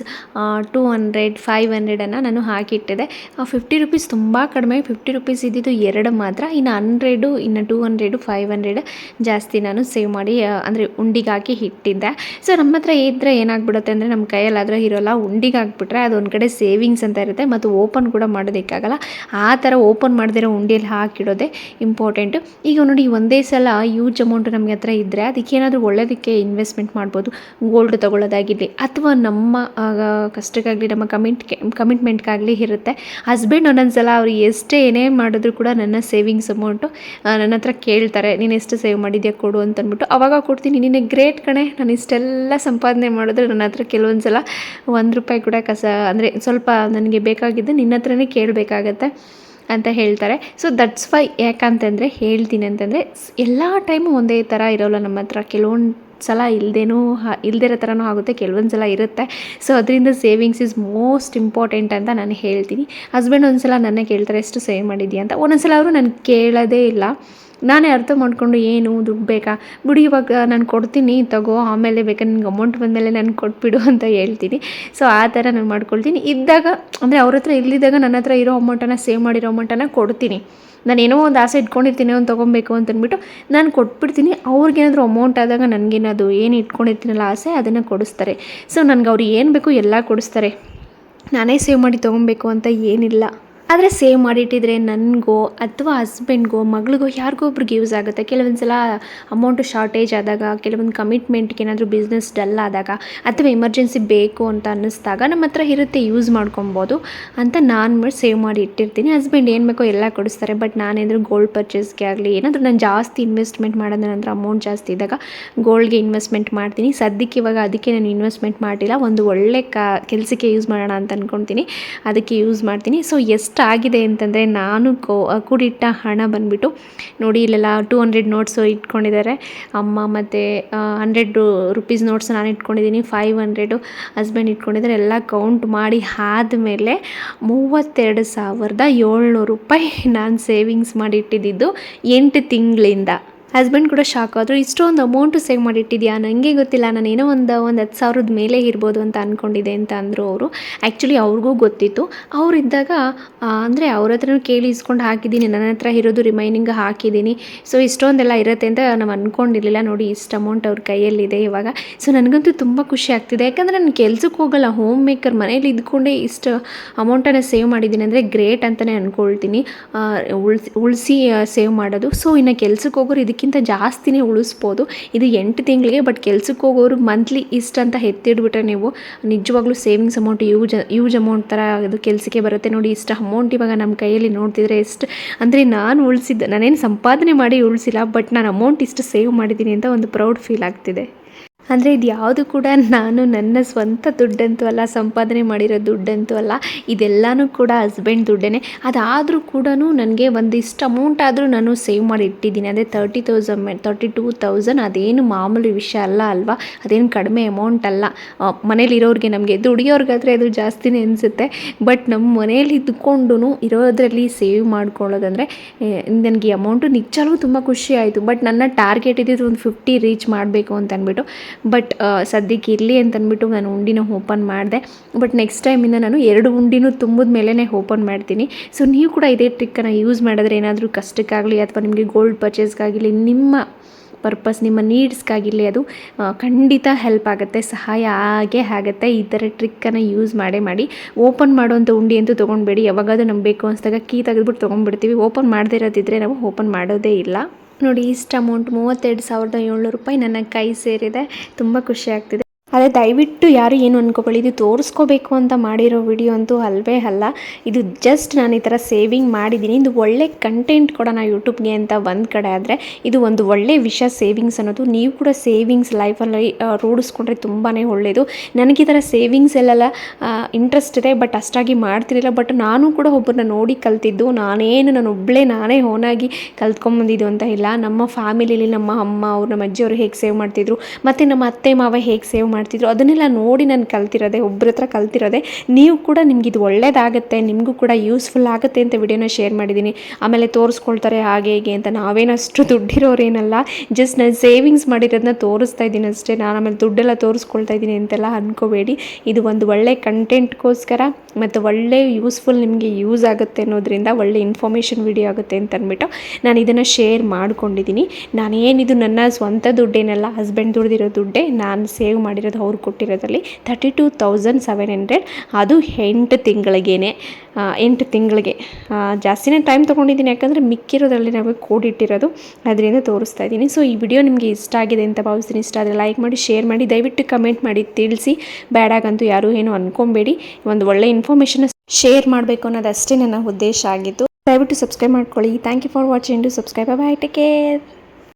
two hundred five ಹಂಡ್ರೆಡನ್ನು ನಾನು ಹಾಕಿಟ್ಟಿದೆ ಫಿಫ್ಟಿ ರುಪೀಸ್ ತುಂಬ ಕಡಿಮೆ. ಫಿಫ್ಟಿ ರುಪೀಸ್ ಇದ್ದಿದ್ದು ಎರಡು ಮಾತ್ರ. ಇನ್ನು ಹಂಡ್ರೆಡು ಇನ್ನು ಟೂ ಹಂಡ್ರೆಡು ಫೈವ್ ಹಂಡ್ರೆಡ್ ಜಾಸ್ತಿ ನಾನು ಸೇವ್ ಮಾಡಿ ಅಂದರೆ ಉಂಡಿಗಾಕಿ ಇಟ್ಟಿದ್ದೆ. ಸೊ ನಮ್ಮ ಹತ್ರ ಇದ್ದರೆ ಏನಾಗ್ಬಿಡುತ್ತೆ ಅಂದರೆ ನಮ್ಮ ಕೈಯಲ್ಲಾದರೆ ಇರೋಲ್ಲ, ಉಂಡಿಗೆ ಹಾಕ್ಬಿಟ್ರೆ ಒಂದು ಕಡೆ ಸೇವಿಂಗ್ಸ್ ಅಂತ ಇರುತ್ತೆ. ಮತ್ತು ಓಪನ್ ಕೂಡ ಮಾಡೋದಕ್ಕಾಗಲ್ಲ. ಆ ಥರ ಓಪನ್ ಮಾಡದಿರೋ ಉಂಡಿಯಲ್ಲಿ ಹಾಕಿಡೋದೇ ಇಂಪಾರ್ಟೆಂಟು ಈಗ ನೋಡಿ, ಒಂದೇ ಸಲ ಯೂಜ್ ಅಮೌಂಟು ನಮಗೆ ಹತ್ರ ಇದ್ದರೆ ಅದಕ್ಕೇನಾದರೂ ಒಳ್ಳೆಯದಕ್ಕೆ ಇನ್ವೆಸ್ಟ್ಮೆಂಟ್ ಮಾಡ್ಬೋದು ಗೋಲ್ಡ್ ತೊಗೊಳ್ಳೋದಾಗಿರಲಿ ಅಥವಾ ನಮ್ಮ ಕಷ್ಟಕ್ಕಾಗಲಿ, ನಮ್ಮ ಕಮಿಟ್ಗೆ ಕಮಿಟ್ಮೆಂಟ್ಗಾಗಲಿ ಇರುತ್ತೆ. ಹಸ್ಬೆಂಡ್ ಒಂದೊಂದ್ಸಲ ಅವ್ರು ಎಷ್ಟೇ ಏನೇ ಮಾಡಿದ್ರು ಕೂಡ ನನ್ನ ಸೇವಿಂಗ್ಸ್ ಅಮೌಂಟು ನನ್ನ ಹತ್ರ ಕೇಳ್ತಾರೆ, ನೀನು ಎಷ್ಟು ಸೇವ್ ಮಾಡಿದ್ಯಾ ಕೊಡು ಅಂತ ಅಂದ್ಬಿಟ್ಟು ಅವಾಗ ಕೊಡ್ತೀನಿ ನಿನ್ನೆ ಗ್ರೇಟ್ ಕಣೆ, ನಾನು ಇಷ್ಟೆಲ್ಲ ಸಂಪಾದನೆ ಮಾಡಿದ್ರೆ ನನ್ನ ಹತ್ರ ಕೆಲವೊಂದು ಸಲ ಒಂದು ರೂಪಾಯಿ ಕೂಡ ಕಸ, ಅಂದರೆ ಸ್ವಲ್ಪ ನನಗೆ ಬೇಕಾಗಿದ್ದು ನಿನ್ನ ಹತ್ರನೇ ಕೇಳಬೇಕಾಗತ್ತೆ. ಅಂತ ಹೇಳ್ತಾರೆ. ಸೊ ದಟ್ಸ್ ವೈ ಯಾಕಂತಂದರೆ ಹೇಳ್ತೀನಿ ಅಂತಂದರೆ, ಎಲ್ಲ ಟೈಮು ಒಂದೇ ಥರ ಇರೋಲ್ಲ ನಮ್ಮ ಹತ್ರ. ಕೆಲವೊಂದು ಸಲ ಇಲ್ಲದೇನೂ ಇಲ್ಲದೇ ಇರೋ ಥರನೂ ಆಗುತ್ತೆ ಕೆಲವೊಂದು ಸಲ ಇರುತ್ತೆ. ಸೊ ಅದರಿಂದ ಸೇವಿಂಗ್ಸ್ ಇಸ್ ಮೋಸ್ಟ್ ಇಂಪಾರ್ಟೆಂಟ್ ಅಂತ ನಾನು ಹೇಳ್ತೀನಿ. ಹಸ್ಬೆಂಡ್ ಒಂದು ಸಲ ನನ್ನ ಕೇಳ್ತಾರೆ, ಎಷ್ಟು ಸೇವ್ ಮಾಡಿದ್ಯಾ ಅಂತ. ಒಂದೊಂದು ಸಲ ಅವರು ನಾನು ಕೇಳೋದೇ ಇಲ್ಲ. ನಾನೇ ಅರ್ಥ ಮಾಡಿಕೊಂಡು ಏನು ದುಡ್ಡು ಬೇಕಾ? ಬಿಡಿ, ಇವಾಗ ನಾನು ಕೊಡ್ತೀನಿ, ತಗೋ, ಆಮೇಲೆ ಬೇಕಾ? ನಿನ್ಗೆ ಅಮೌಂಟ್ ಬಂದಮೇಲೆ ನಾನು ಕೊಟ್ಬಿಡು ಅಂತ ಹೇಳ್ತೀನಿ. ಸೊ ಆ ಥರ ನಾನು ಮಾಡ್ಕೊಳ್ತೀನಿ. ಇದ್ದಾಗ, ಅಂದರೆ ಅವ್ರ ಹತ್ರ ಇಲ್ಲಿದ್ದಾಗ ನನ್ನ ಹತ್ರ ಇರೋ ಅಮೌಂಟನ್ನು ಸೇವ್ ಮಾಡಿರೋ ಅಮೌಂಟನ್ನು ಕೊಡ್ತೀನಿ. ನಾನು ಏನೋ ಒಂದು ಆಸೆ ಇಟ್ಕೊಂಡಿರ್ತೀನಿ ಒಂದು ತೊಗೊಬೇಕು ಅಂತಂದ್ಬಿಟ್ಟು ನಾನು ಕೊಟ್ಬಿಡ್ತೀನಿ. ಅವ್ರಿಗೇನಾದರೂ ಅಮೌಂಟ್ ಆದಾಗ ನನಗೇನದು ಏನು ಇಟ್ಕೊಂಡಿರ್ತೀನಲ್ಲ ಆಸೆ, ಅದನ್ನು ಕೊಡಿಸ್ತಾರೆ. ಸೊ ನನಗೆ ಅವ್ರು ಏನು ಬೇಕು ಎಲ್ಲ ಕೊಡಿಸ್ತಾರೆ. ನಾನೇ ಸೇವ್ ಮಾಡಿ ತೊಗೊಬೇಕು ಅಂತ ಏನಿಲ್ಲ. ಆದರೆ ಸೇವ್ ಮಾಡಿಟ್ಟಿದ್ರೆ ನನಗೋ ಅಥವಾ ಹಸ್ಬೆಂಡ್ಗೋ ಮಗಳಿಗೋ ಯಾರಿಗೋ ಒಬ್ರಿಗೆ ಯೂಸ್ ಆಗುತ್ತೆ. ಕೆಲವೊಂದು ಸಲ ಅಮೌಂಟು ಶಾರ್ಟೇಜ್ ಆದಾಗ, ಕೆಲವೊಂದು ಕಮಿಟ್ಮೆಂಟ್ಗೆ ಏನಾದರೂ ಬಿಸ್ನೆಸ್ ಡಲ್ ಆದಾಗ ಅಥವಾ ಎಮರ್ಜೆನ್ಸಿ ಬೇಕು ಅಂತ ಅನ್ನಿಸ್ದಾಗ ನಮ್ಮ ಹತ್ರ ಇರುತ್ತೆ ಯೂಸ್ ಮಾಡ್ಕೊಬೋದು ಅಂತ ನಾನು ಸೇವ್ ಮಾಡಿ ಇಟ್ಟಿರ್ತೀನಿ. ಹಸ್ಬೆಂಡ್ ಏನು ಬೇಕೋ ಎಲ್ಲ ಕೊಡಿಸ್ತಾರೆ ಬಟ್ ನಾನೇನಾದರೂ ಗೋಲ್ಡ್ ಪರ್ಚೇಸ್ಗೆ ಆಗಲಿ, ಏನಾದರೂ ನಾನು ಜಾಸ್ತಿ ಇನ್ವೆಸ್ಟ್ಮೆಂಟ್ ಮಾಡೋದು ನಂತರ ಅಮೌಂಟ್ ಜಾಸ್ತಿ ಇದ್ದಾಗ ಗೋಲ್ಡ್ಗೆ ಇನ್ವೆಸ್ಟ್ಮೆಂಟ್ ಮಾಡ್ತೀನಿ. ಸದ್ಯಕ್ಕೆ ಇವಾಗ ಅದಕ್ಕೆ ನಾನು ಇನ್ವೆಸ್ಟ್ಮೆಂಟ್ ಮಾಡಿಲ್ಲ ಒಂದು ಒಳ್ಳೆ ಕ ಕೆಲಸಕ್ಕೆ ಯೂಸ್ ಮಾಡೋಣ ಅಂತ ಅಂದ್ಕೊಳ್ತೀನಿ ಅದಕ್ಕೆ ಯೂಸ್ ಮಾಡ್ತೀನಿ. ಸೊ ಎಷ್ಟಾಗಿದೆ ಅಂತಂದರೆ ನಾನು ಕೋ ಕೂಡಿಟ್ಟ ಹಣ ಬಂದುಬಿಟ್ಟು ನೋಡಿ ಇಲ್ಲೆಲ್ಲ ಟೂ ಹಂಡ್ರೆಡ್ ನೋಟ್ಸು ಇಟ್ಕೊಂಡಿದ್ದಾರೆ. ಅಮ್ಮ ಮತ್ತು ಹಂಡ್ರೆಡ್ ರುಪೀಸ್ ನೋಟ್ಸ್ ನಾನು ಇಟ್ಕೊಂಡಿದ್ದೀನಿ ಫೈವ್ ಹಂಡ್ರೆಡು ಹಸ್ಬೆಂಡ್ ಇಟ್ಕೊಂಡಿದ್ದಾರೆ. ಎಲ್ಲ ಕೌಂಟ್ ಮಾಡಿ ಆದಮೇಲೆ ಮೂವತ್ತೆರಡು ಸಾವಿರದ ಏಳ್ನೂರು ರೂಪಾಯಿ ನಾನು ಸೇವಿಂಗ್ಸ್ ಮಾಡಿ ಇಟ್ಟಿದ್ದು ಎಂಟು ತಿಂಗಳಿಂದ. ಹಸ್ಬೆಂಡ್ ಕೂಡ ಶಾಕ್ ಆದರು, ಇಷ್ಟೊಂದು ಅಮೌಂಟು ಸೇವ್ ಮಾಡಿಟ್ಟಿದ್ಯಾ? ನನಗೆ ಗೊತ್ತಿಲ್ಲ. ನಾನು ಏನೋ ಒಂದು ಒಂದು ಹತ್ತು ಸಾವಿರದ ಮೇಲೆ ಇರ್ಬೋದು ಅಂತ ಅಂದ್ಕೊಂಡಿದ್ದೆ ಅಂತ ಅಂದರು ಅವರು. ಆ್ಯಕ್ಚುಲಿ ಅವ್ರಿಗೂ ಗೊತ್ತಿತ್ತು. ಅವರಿದ್ದಾಗ ಅಂದರೆ ಅವ್ರ ಹತ್ರನೂ ಕೇಳಿ ಇಸ್ಕೊಂಡು ಹಾಕಿದ್ದೀನಿ. ನನ್ನ ಹತ್ರ ಇರೋದು ರಿಮೈನಿಂಗ್ ಹಾಕಿದ್ದೀನಿ. ಸೊ ಇಷ್ಟೊಂದೆಲ್ಲ ಇರುತ್ತೆ ಅಂತ ನಾವು ಅಂದ್ಕೊಂಡಿರಲಿಲ್ಲ ನೋಡಿ, ಇಷ್ಟು ಅಮೌಂಟ್ ಅವ್ರ ಕೈಯಲ್ಲಿದೆ ಇವಾಗ. ಸೊ ನನಗಂತೂ ತುಂಬ ಖುಷಿ ಆಗ್ತಿದೆ. ಯಾಕಂದರೆ ನಾನು ಕೆಲ್ಸಕ್ಕೆ ಹೋಗಲ್ಲ. ಹೋಮ್ ಮೇಕರ್ ಮನೇಲಿ ಇದ್ಕೊಂಡೇ ಇಷ್ಟು ಅಮೌಂಟನ್ನು ಸೇವ್ ಮಾಡಿದ್ದೀನಿ ಅಂದರೆ ಗ್ರೇಟ್ ಅಂತಲೇ ಅಂದ್ಕೊಳ್ತೀನಿ ಉಳಿಸಿ ಉಳಿಸಿ ಸೇವ್ ಮಾಡೋದು. ಸೊ ಇನ್ನು ಕೆಲ್ಸಕ್ಕೆ ಹೋಗೋರು ಇದಕ್ಕಿಂತ ಜಾಸ್ತಿನೇ ಉಳಿಸ್ಬೋದು. ಇದು ಎಂಟು ತಿಂಗಳಿಗೆ ಬಟ್ ಕೆಲಸಕ್ಕೆ ಹೋಗೋರು ಮಂತ್ಲಿ ಇಷ್ಟು ಅಂತ ಎತ್ತಿಡ್ಬಿಟ್ರೆ ನೀವು ನಿಜವಾಗ್ಲೂ savings amount use use amount ಥರ ಅದು ಕೆಲಸಕ್ಕೆ ಬರುತ್ತೆ. ನೋಡಿ, ಇಷ್ಟು ಅಮೌಂಟ್ ಇವಾಗ ನಮ್ಮ ಕೈಯಲ್ಲಿ ನೋಡ್ತಿದ್ರೆ ಎಷ್ಟು ಅಂದರೆ ನಾನು ಉಳಿಸಿದ್ದು, ನಾನೇನು ಸಂಪಾದನೆ ಮಾಡಿ ಉಳಿಸಿಲ್ಲ ಬಟ್ ನಾನು ಅಮೌಂಟ್ ಇಷ್ಟು ಸೇವ್ ಮಾಡಿದ್ದೀನಿ ಅಂತ ಒಂದು ಪ್ರೌಡ್ ಫೀಲ್ ಆಗ್ತಿದೆ. ಅಂದರೆ ಇದು ಯಾವುದು ಕೂಡ ನಾನು ನನ್ನ ಸ್ವಂತ ದುಡ್ಡಂತೂ ಅಲ್ಲ, ಸಂಪಾದನೆ ಮಾಡಿರೋ ದುಡ್ಡಂತೂ ಅಲ್ಲ, ಇದೆಲ್ಲನೂ ಕೂಡ ಹಸ್ಬೆಂಡ್ ದುಡ್ಡೇ ಅದಾದರೂ ಕೂಡ ನನಗೆ ಒಂದಿಷ್ಟು ಅಮೌಂಟ್ ಆದರೂ ನಾನು ಸೇವ್ ಮಾಡಿ ಇಟ್ಟಿದ್ದೀನಿ ಅಂದರೆ thirty thousand thirty two thousand ಅದೇನು ಮಾಮೂಲಿ ವಿಷಯ ಅಲ್ಲ ಅಲ್ವಾ? ಅದೇನು ಕಡಿಮೆ ಅಮೌಂಟ್ ಅಲ್ಲ. ಮನೇಲಿರೋರಿಗೆ ನಮಗೆ ದುಡಿಯೋರ್ಗಾದರೆ ಅದು ಜಾಸ್ತಿನೇ ಅನಿಸುತ್ತೆ. ಬಟ್ ನಮ್ಮ ಮನೇಲಿ ಇದ್ಕೊಂಡು ಇರೋದ್ರಲ್ಲಿ ಸೇವ್ ಮಾಡ್ಕೊಳ್ಳೋದಂದರೆ ನನಗೆ ಅಮೌಂಟು ನಿಜವೂ ತುಂಬ ಖುಷಿ ಆಯಿತು. ಬಟ್ ನನ್ನ ಟಾರ್ಗೆಟ್ ಇದ್ದಿದ್ದು ಒಂದು ಫಿಫ್ಟಿ ರೀಚ್ ಮಾಡಬೇಕು ಅಂತ ಅಂದ್ಬಿಟ್ಟು ಬಟ್ ಸದ್ಯಕ್ಕೆ ಇರಲಿ ಅಂತಂದ್ಬಿಟ್ಟು ನಾನು ಉಂಡಿನ ಓಪನ್ ಮಾಡಿದೆ. ಬಟ್ ನೆಕ್ಸ್ಟ್ ಟೈಮಿಂದ ನಾನು ಎರಡು ಉಂಡಿನೂ ತುಂಬಿದ ಮೇಲೇ ಓಪನ್ ಮಾಡ್ತೀನಿ. ಸೊ ನೀವು ಕೂಡ ಇದೇ ಟ್ರಿಕ್ಕನ್ನು ಯೂಸ್ ಮಾಡಿದ್ರೆ ಏನಾದರೂ ಕಷ್ಟಕ್ಕಾಗಲಿ ಅಥವಾ ನಿಮಗೆ ಗೋಲ್ಡ್ ಪರ್ಚೇಸ್ಗಾಗಲಿ ನಿಮ್ಮ ಪರ್ಪಸ್ ನಿಮ್ಮ ನೀಡ್ಸ್ಗಾಗಿರಲಿ ಅದು ಖಂಡಿತ ಹೆಲ್ಪ್ ಆಗುತ್ತೆ, ಸಹಾಯ ಆಗೇ ಆಗುತ್ತೆ. ಈ ಥರ ಟ್ರಿಕ್ಕನ್ನು ಯೂಸ್ ಮಾಡೇ ಮಾಡಿ. ಓಪನ್ ಮಾಡುವಂಥ ಉಂಡಿ ಅಂತೂ ತೊಗೊಂಡ್ಬೇಡಿ. ಯಾವಾಗಾದ್ರೂ ನಮ್ಗೆ ಬೇಕು ಅನಿಸಿದಾಗ ಕೀ ತೆಗೆದ್ಬಿಟ್ಟು ತೊಗೊಂಡ್ಬಿಡ್ತೀವಿ. ಓಪನ್ ಮಾಡದೇ ಇರೋದಿದ್ರೆ ನಾವು ಓಪನ್ ಮಾಡೋದೇ ಇಲ್ಲ. ನೋಡಿ ಇಷ್ಟು ಅಮೌಂಟ್ ಮೂವತ್ತೆರಡು ಸಾವಿರದ ಏಳ್ನೂರು ರೂಪಾಯಿ ನನ್ನ ಕೈ ಸೇರಿದೆ. ತುಂಬ ಖುಷಿ ಆಗ್ತಿದೆ. ಅದೇ ದಯವಿಟ್ಟು ಯಾರು ಏನು ಅಂದ್ಕೊಳ್ಳಿ ಇದು ತೋರಿಸ್ಕೋಬೇಕು ಅಂತ ಮಾಡಿರೋ ವಿಡಿಯೋ ಅಂತೂ ಅಲ್ವೇ ಅಲ್ಲ. ಇದು ಜಸ್ಟ್ ನಾನು ಈ ಥರ ಸೇವಿಂಗ್ ಮಾಡಿದ್ದೀನಿ. ಇದು ಒಳ್ಳೆ ಕಂಟೆಂಟ್ ಕೊಡೋಣ ಯೂಟ್ಯೂಬ್ಗೆ ಅಂತ ಒಂದು ಕಡೆ ಆದರೆ ಇದು ಒಂದು ಒಳ್ಳೆ ವಿಷಯ ಸೇವಿಂಗ್ಸ್ ಅನ್ನೋದು. ನೀವು ಕೂಡ ಸೇವಿಂಗ್ಸ್ ಲೈಫಲ್ಲಿ ರೂಢಿಸ್ಕೊಂಡ್ರೆ ತುಂಬಾ ಒಳ್ಳೆಯದು ನನಗೆ ಈ ಥರ ಸೇವಿಂಗ್ಸ್ ಎಲ್ಲೆಲ್ಲ ಇಂಟ್ರೆಸ್ಟ್ ಇದೆ ಬಟ್ ಅಷ್ಟಾಗಿ ಮಾಡ್ತಿರಲಿಲ್ಲ. ಬಟ್ ನಾನು ಕೂಡ ಒಬ್ಬರನ್ನ ನೋಡಿ ಕಲ್ತಿದ್ದು. ನಾನೇನು, ನಾನು ಒಬ್ಬಳೇ ನಾನೇ ಓನಾಗಿ ಕಲ್ತ್ಕೊಂಬಂದಿದ್ದು ಅಂತ ಇಲ್ಲ. ನಮ್ಮ ಫ್ಯಾಮಿಲಿಲಿ ನಮ್ಮ ಅಮ್ಮ ಅವ್ರು, ನಮ್ಮ ಅಜ್ಜಿಯವರು ಹೇಗೆ ಸೇವ್ ಮಾಡ್ತಿದ್ರು. ಮತ್ತು ನಮ್ಮ ಅತ್ತೆ ಮಾವ ಹೇಗೆ ಸೇವ್ ಮಾಡ್ತಿದ್ರು. ಅದನ್ನೆಲ್ಲ ನೋಡಿ ನಾನು ಕಲ್ತಿರೋದೆ ಒಬ್ಬರ ಹತ್ರ ಕಲ್ತಿರೋದೆ. ನೀವು ಕೂಡ ನಿಮ್ಗೆ ಇದು ಒಳ್ಳೇದಾಗುತ್ತೆ, ನಿಮಗೂ ಕೂಡ ಯೂಸ್ಫುಲ್ ಆಗುತ್ತೆ ಅಂತ ವಿಡಿಯೋನ ಶೇರ್ ಮಾಡಿದ್ದೀನಿ. ಆಮೇಲೆ ತೋರಿಸ್ಕೊಳ್ತಾರೆ ಹಾಗೆ ಹೀಗೆ ಅಂತ. ನಾವೇನಷ್ಟು ದುಡ್ಡಿರೋರೇನಲ್ಲ, ಜಸ್ಟ್ ನಾನು ಸೇವಿಂಗ್ಸ್ ಮಾಡಿರೋದನ್ನ ತೋರಿಸ್ತಾ ಇದ್ದೀನಿ ಅಷ್ಟೇ. ನಾನು ಆಮೇಲೆ ದುಡ್ಡೆಲ್ಲ ತೋರಿಸ್ಕೊಳ್ತಾ ಇದ್ದೀನಿ ಅಂತೆಲ್ಲ ಅಂದ್ಕೋಬೇಡಿ ಇದು ಒಂದು ಒಳ್ಳೆ ಕಂಟೆಂಟ್ಗೋಸ್ಕರ ಮತ್ತು ಒಳ್ಳೆ ಯೂಸ್ಫುಲ್ ನಿಮಗೆ ಯೂಸ್ ಆಗುತ್ತೆ ಅನ್ನೋದ್ರಿಂದ ಒಳ್ಳೆ ಇನ್ಫಾರ್ಮೇಷನ್ ವಿಡಿಯೋ ಆಗುತ್ತೆ ಅಂತ ಅಂದ್ಬಿಟ್ಟು ನಾನು ಇದನ್ನು ಶೇರ್ ಮಾಡ್ಕೊಂಡಿದ್ದೀನಿ. ನಾನೇನಿದು ನನ್ನ ಸ್ವಂತ ದುಡ್ಡೇನಲ್ಲ ಹಸ್ಬೆಂಡ್ ದುಡ್ದಿರೋ ದುಡ್ಡೇ ನಾನು ಸೇವ್ ಮಾಡಿರೋದು ಅವ್ರು ಕೊಟ್ಟಿರೋದ್ರಲ್ಲಿ thirty two thousand seven hundred ಅದು ಎಂಟು ತಿಂಗಳಿಗೇನೆ. ಎಂಟು ತಿಂಗಳಿಗೆ. ಜಾಸ್ತಿನೇ ಟೈಮ್ ತೊಗೊಂಡಿದ್ದೀನಿ. ಯಾಕಂದರೆ ಮಿಕ್ಕಿರೋದ್ರಲ್ಲಿ ನಾವು ಕೂಡಿಟ್ಟಿರೋದು ಅದರಿಂದ ತೋರಿಸ್ತಾ ಇದ್ದೀನಿ. ಸೊ ಈ ವಿಡಿಯೋ ನಿಮಗೆ ಇಷ್ಟ ಆಗಿದೆ ಅಂತ ಭಾವಿಸ್ತೀನಿ. ಇಷ್ಟ ಆದರೆ ಲೈಕ್ ಮಾಡಿ ಶೇರ್ ಮಾಡಿ, ದಯವಿಟ್ಟು ಕಮೆಂಟ್ ಮಾಡಿ, ತಿಳಿಸಿ. ಬ್ಯಾಡಾಗಂತೂ ಯಾರೂ ಏನು ಅಂದ್ಕೊಬೇಡಿ ಒಂದು ಒಳ್ಳೆ ಇನ್ಫಾರ್ಮೇಷನ್ ಶೇರ್ ಮಾಡಬೇಕು ಅನ್ನೋದು ಅಷ್ಟೇ ನನ್ನ ಉದ್ದೇಶ ಆಗಿತ್ತು ದಯವಿಟ್ಟು ಸಬ್ಸ್ಕ್ರೈಬ್ ಮಾಡ್ಕೊಳ್ಳಿ. Thank you for watching to subscribe bye take care